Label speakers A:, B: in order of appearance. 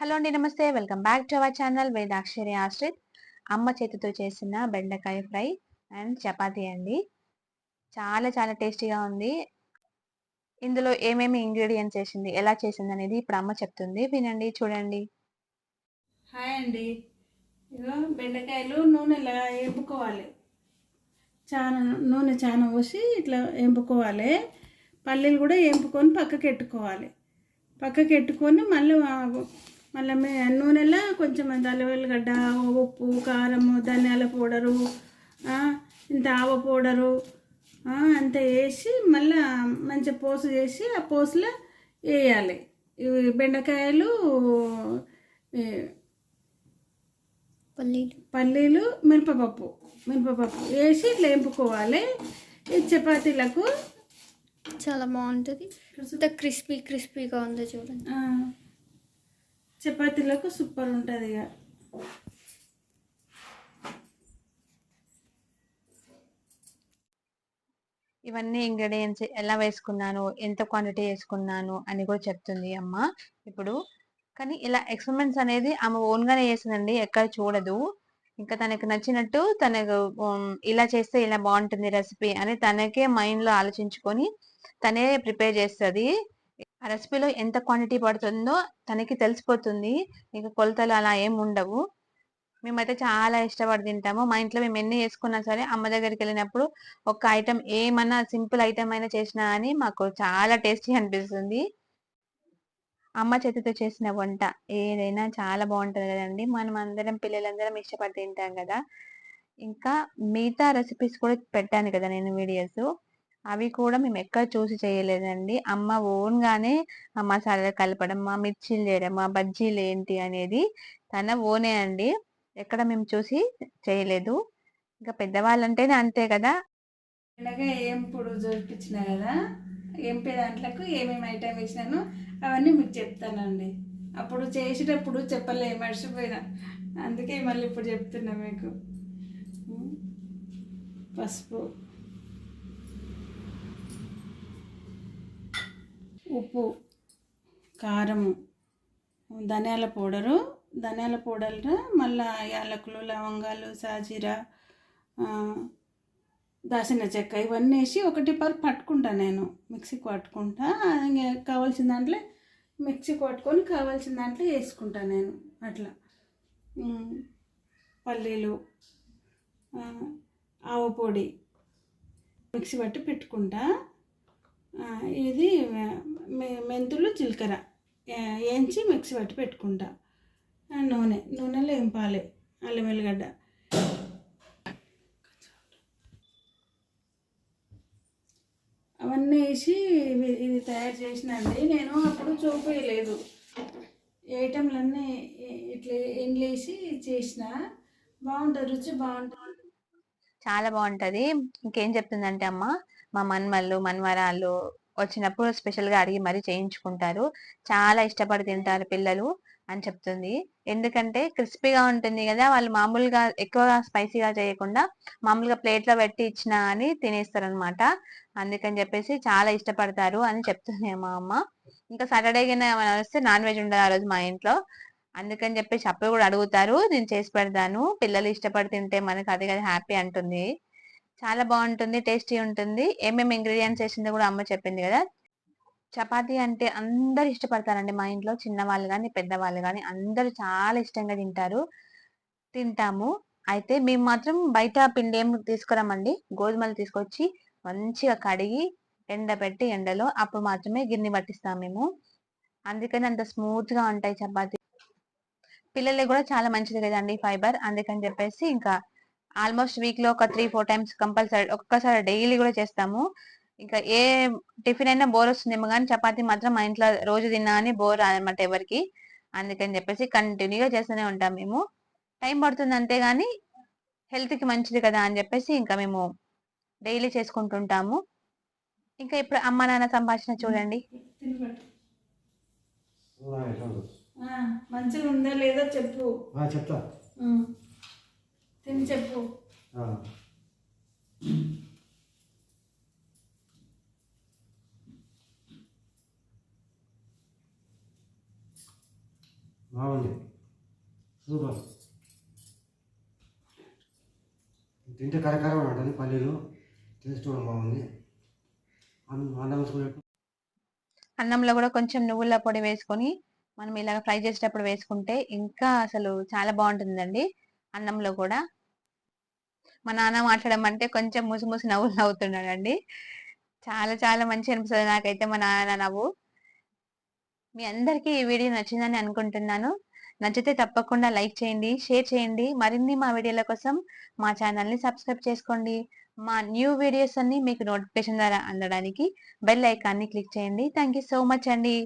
A: Hello అండి నమస్తే. Welcome back to our channel Vedakshari Ashrith. అమ్మ చేతితో చేసిన బెండకాయ ఫ్రై అండ్ చపాతీ అండి. చాలా చాలా టేస్టీగా ఉంది. ఇందులో ఏమేమి ఇంగ్రీడియంట్స్ వేసింది ఎలా చేసింది అనేది ఇప్పుడు అమ్మ చెప్తుంది. వినండి చూడండి.
B: హాయ్ అండి. ఇగో బెండకాయలు నూనెలా ఎంపుకోవాలి. చాలా నూనె చాలా పోసి ఇట్లా ఎంపుకోవాలి. పల్లీలు కూడా ఎంపుకొని పక్కకి ఎట్టుకోవాలి. పక్కకి ఎట్టుకొని మళ్ళీ మళ్ళీ నూనెలో కొంచెం అల్లవెల్లిగడ్డ ఉప్పు కారము ధనియాల పౌడరు ఇంత ఆవ పౌడరు అంత వేసి మళ్ళీ మంచిగా పోసు చేసి ఆ పోసులో వేయాలి. ఇవి బెండకాయలు
C: పల్లీలు.
B: పల్లీలు మినపపప్పు మినపపప్పు వేసి ఇట్లా వేపుకోవాలి ఈ చపాతీలకు
C: చాలా బాగుంటుంది. ఇంత క్రిస్పీ క్రిస్పీగా ఉంది చూడండి.
B: చపాతీలకు సూపర్ ఉంటుంది ఇక
A: ఇవన్నీ ఇంగ్రీడియంట్స్ ఎలా వేసుకున్నాను ఎంత క్వాంటిటీ వేసుకున్నాను అని కూడా చెప్తుంది అమ్మ ఇప్పుడు. కానీ ఇలా ఎక్స్పెరిమెంట్స్ అనేది ఆమె ఓన్గానే చేసిందండి ఎక్కడ చూడదు. ఇంకా తనకు నచ్చినట్టు తనకు ఇలా చేస్తే ఇలా బాగుంటుంది రెసిపీ అని తనకే మైండ్లో ఆలోచించుకొని తనే ప్రిపేర్ చేస్తుంది. ఆ రెసిపీలో ఎంత క్వాంటిటీ పడుతుందో తనకి తెలిసిపోతుంది. ఇంకా కొలతలు అలా ఏం ఉండవు. మేమైతే చాలా ఇష్టపడి తింటాము. మా ఇంట్లో మేము ఎన్ని చేసుకున్నా సరే అమ్మ దగ్గరికి వెళ్ళినప్పుడు ఒక ఐటమ్ ఏమన్నా సింపుల్ ఐటమ్ అయినా చేసినా అని మాకు చాలా టేస్టీ అనిపిస్తుంది. అమ్మ చేతితో చేసిన వంట ఏదైనా చాలా బాగుంటుంది కదండి. మనం అందరం పిల్లలందరం ఇష్టపడి తింటాం కదా. ఇంకా మిగతా రెసిపీస్ కూడా పెట్టాను కదా నేను వీడియోస్. అవి కూడా మేము ఎక్కడ చూసి చేయలేదండి. అమ్మ ఓన్గానే మసాలా ఆ కలపడం మా మిర్చీలు చేయడం మా బజ్జీలు ఏంటి అనేది తన ఓనే అండి. ఎక్కడ మేము చూసి చేయలేదు. ఇంకా పెద్దవాళ్ళంటేనే అంతే కదా.
B: ఏం ఏంపుడు చూపించిన కదా ఎంపే దాంట్లకు ఏమేమి ఐటమ్ ఇచ్చినాను అవన్నీ మీకు చెప్తానండి. అప్పుడు చేసేటప్పుడు చెప్పలే మర్చిపోయినా. అందుకే మళ్ళీ ఇప్పుడు చెప్తున్నా మీకు. పసుపు. ఉప్పు కారము ధనియాల పౌడరు. ధనియాల పౌడర్ మళ్ళా యాలకులు లవంగాలు సాజీరా దాసిన చెక్క ఇవన్నీ వేసి ఒకటి పర్ పట్టుకుంటా నేను. మిక్సీకి పట్టుకుంటా. ఇంకా కావాల్సిన దాంట్లో మిక్సీ పట్టుకొని కావాల్సిన దాంట్లో వేసుకుంటా నేను. అట్లా. పల్లీలు ఆవు పొడి మిక్సీ పట్టి పెట్టుకుంటా. ఇది మెంతులు జీలకర్ర. వేయించి మిక్సీ పట్టి పెట్టుకుంటా. నూనె నూనెలో వేంపాలి అల్లం వెల్లిగడ్డ. అవన్నీ వేసి ఇది తయారు చేసినండి నేను అప్పుడు చూపించలేదు ఐటెంలన్నీ ఇట్లా ఎండ్లేసి చేసిన బాగుంటుంది రుచి బాగుంటుంది.
A: చాలా బాగుంటుంది. ఇంకేం చెప్తుందంటే అమ్మ మా మన్మల్లు మన్మరాళ్ళు వచ్చినప్పుడు స్పెషల్గా అడిగి మరీ చేయించుకుంటారు. చాలా ఇష్టపడి తింటారు పిల్లలు అని చెప్తుంది. ఎందుకంటే క్రిస్పీగా ఉంటుంది కదా వాళ్ళు మామూలుగా ఎక్కువగా స్పైసీగా చేయకుండా మామూలుగా ప్లేట్లో పెట్టి ఇచ్చిన అని తినేస్తారు అనమాట అందుకని చెప్పేసి చాలా ఇష్టపడతారు అని చెప్తుంది మా అమ్మ. ఇంకా సాటర్డే కింద వస్తే నాన్ వెజ్ ఉండదు ఆ రోజు మా ఇంట్లో. అందుకని చెప్పేసి అప్పుడు కూడా అడుగుతారు నేను చేసి పెడతాను. పిల్లలు ఇష్టపడి తింటే మనకి అది కదా హ్యాపీ అంటుంది. చాలా బాగుంటుంది టేస్టీ ఉంటుంది. ఏమేమి ఇంగ్రీడియంట్స్ వేసిందో కూడా అమ్మ చెప్పింది కదా. చపాతీ అంటే అందరు ఇష్టపడతారండి మా ఇంట్లో. చిన్నవాళ్ళు కానీ పెద్దవాళ్ళు కానీ అందరూ చాలా ఇష్టంగా తింటారు. తింటాము. అయితే మేము మాత్రం బయట పిండి ఏం తీసుకురామండి. గోధుమలు తీసుకొచ్చి మంచిగా కడిగి ఎండబెట్టి ఎండలో అప్పుడు మాత్రమే గిన్నె పట్టిస్తాం మేము. అందుకని అంత స్మూత్గా ఉంటాయి చపాతీ. పిల్లలకి కూడా చాలా మంచిది కదండి ఫైబర్. అందుకని చెప్పేసి ఇంకా ఆల్మోస్ట్ వీక్లో ఒక త్రీ ఫోర్ టైమ్స్ కంపల్సరీ ఒక్కసారి డైలీ కూడా చేస్తాము. ఇంకా ఏ టిఫిన్ అయినా బోర్ వస్తుందేమో కానీ చపాతీ మాత్రం మా ఇంట్లో రోజు తిన్నా అని బోర్ అనమాట ఎవరికి. అందుకని చెప్పేసి కంటిన్యూగా చేస్తూనే ఉంటాం మేము. టైం పడుతుంది అంతే గాని హెల్త్కి మంచిది కదా అని చెప్పేసి ఇంకా మేము డైలీ చేసుకుంటుంటాము. ఇంకా ఇప్పుడు అమ్మ నాన్న సంభాషణ చూడండి.
B: మంచిగా ఉందో లేదో చెప్పు.
D: ఆ, చెప్తా.
B: తిని చెప్పు.
D: ఆ. బాగుంది. సూపర్. తింటే కరకరం ఉంటుంది పల్లీలు. టేస్ట్ కూడా బాగుంది. అన్నం
A: అన్నంలో కూడా కొంచెం నువ్వుల పొడి వేసుకొని మనం ఇలాగ ఫ్రై చేసేటప్పుడు వేసుకుంటే ఇంకా అసలు చాలా బాగుంటుందండి అన్నంలో కూడా. మా నాన్న మాట్లాడడం అంటే కొంచెం ముసిముసి ముసి నవ్వులు నవ్వుతున్నాడండి. చాలా చాలా మంచి అనిపిస్తుంది నాకైతే మా నాన్న నవ్వు. మీ అందరికీ ఈ వీడియో నచ్చిందని అనుకుంటున్నాను. నచ్చితే తప్పకుండా లైక్ చేయండి షేర్ చేయండి. మరిన్ని మా వీడియోల కోసం మా ఛానల్ని సబ్స్క్రైబ్ చేసుకోండి. మా న్యూ వీడియోస్ అన్ని మీకు నోటిఫికేషన్ ద్వారా అందడానికి బెల్ ఐకాన్ని క్లిక్ చేయండి. థ్యాంక్ యూ సో మచ్ అండి.